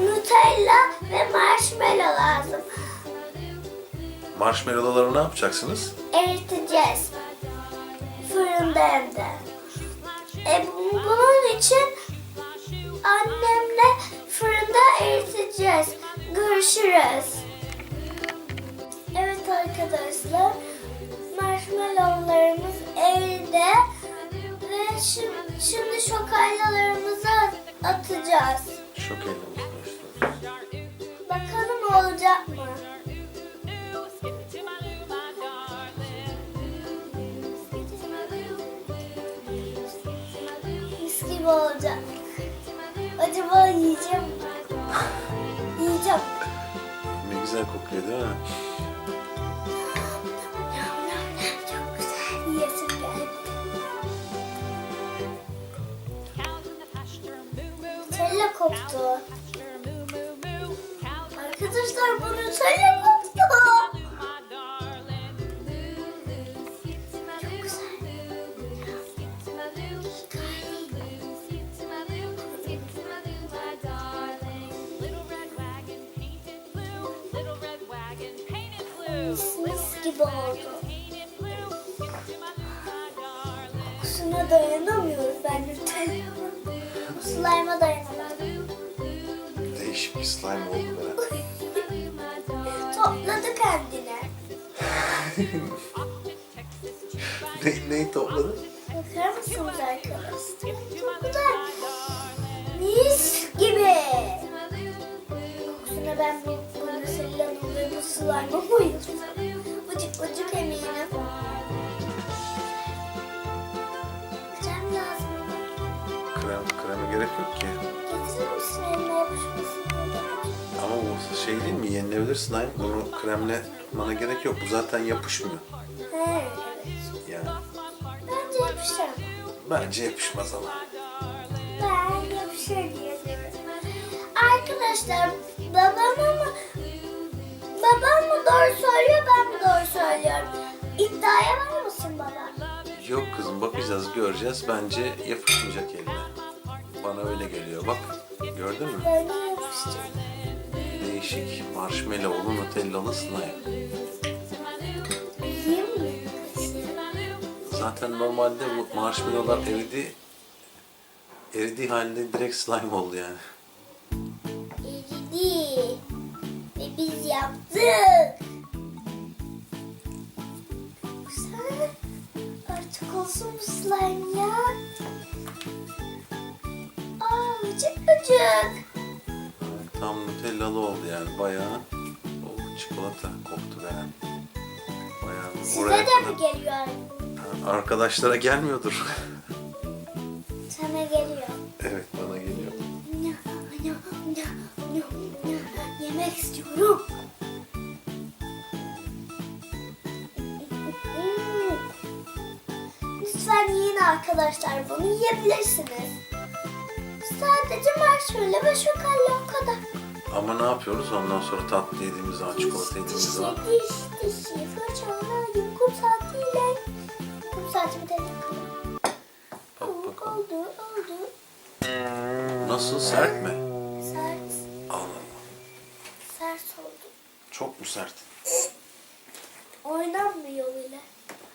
Nutella ve marshmallow lazım. Marshmallowları ne yapacaksınız? Eriteceğiz. Fırında hem de. E, bu- bunun için annemle fırında eriteceğiz. Görüşürüz. Evet arkadaşlar. Marshmallowlarımız evde. Ve şimdi, şimdi şokallalarımızı atacağız. Şok elimizi başlıyoruz. Bakalım olacak mı? Mis gibi olacak. Acaba yiyeceğim mi? Yiyeceğim. Ne güzel kokuyor değil mi? Nutella koktu. Arkadaşlar bu Nutella koktu. Çok güzel. Mis, gibi oldu. Kokusuna dayanamıyorum ben Nutella'nın. Slime'a dayanamıyorum. Değişik bir slime oldu böyle. Topladı kendine. ne, neyi topladın? Bakar mısınız arkadaşlar? Çok güzel. Mis gibi. Kokusuna ben bu, bu Nutella'nın ve bu slime'a bayıldım. Bıcık bıcık eminim. Krem lazım. Krem, kreme gerek yok ki. Yapışmasın? Ama bu şey değil mi? Yenilebilir slime. Bunu kremle tutmana gerek yok. Bu zaten yapışmıyor. He. Yani Bence yapışır. bence yapışmaz ama. Ben yapışır diye. Arkadaşlar babam mı babam mı doğru söylüyor ben mi doğru söylüyorum? İddiaya var mısın baba? Yok kızım bakacağız göreceğiz. Bence yapışmayacak eline. Bana öyle geliyor. Bak gördün mü? Yapışacak. Değişik marshmallowlu nutellalı slime. Yiyeyim? Zaten normalde bu marshmallowlar eridi eridiği halinde direkt slime oldu yani. Eridi. Ve biz yaptık. Artık olsun bu slime ya. Bıcık. Tam nutellalı oldu yani bayağı. O çikolata koktu veren. Bayağı Size buraya de kadar. mi geliyor? Arkadaşlara gelmiyordur. Sana geliyor. evet bana geliyor. Yemek istiyorum. Lütfen yiyin arkadaşlar. Bunu yiyebilirsiniz. Sadece marshmallow ve şokalla o kadar. Ama ne yapıyoruz ondan sonra tatlı yediğimiz zaman, çikolata yediğimiz zaman? diş, dişi, fırçalayın kum saatiyle. Kum saatimi de yakalım. Bak bakalım. Oldu, oldu. Nasıl sert mi? Sert, Allah Allah. sert oldu. Çok mu sert? Oynanmıyor bile.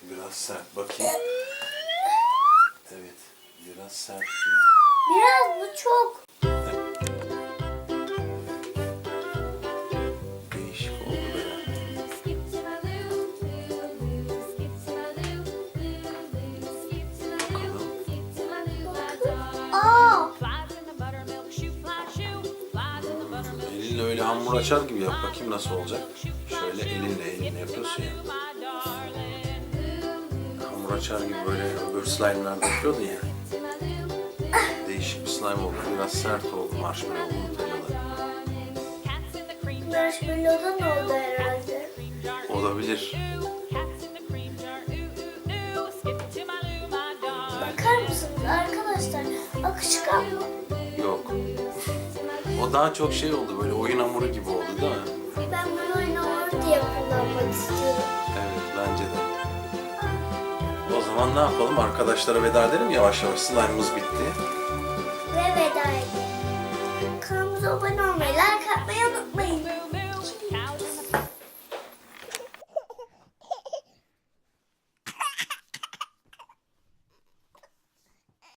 Biraz sert bakayım. Evet. Biraz sert. Biraz bu çok. Değişik oldu. Aa, Elinle öyle hamur açar gibi yap bakayım nasıl olacak. Şöyle elinle elinle yapıyorsun ya. Hamur açar gibi böyle öbür slime'larda yapıyordun ya. Slime oldu. Biraz sert oldu marshmallow nutellalı. marshmallow'dan oldu herhalde. Olabilir. Bakar mısınız arkadaşlar? Akışkan mı? Yok. O daha çok şey oldu böyle oyun hamuru gibi oldu değil mi? Ben bunu oynamak diye kullanmak istiyorum. Evet bence de. O zaman ne yapalım? Arkadaşlara veda edelim yavaş yavaş. Slime'ımız bitti.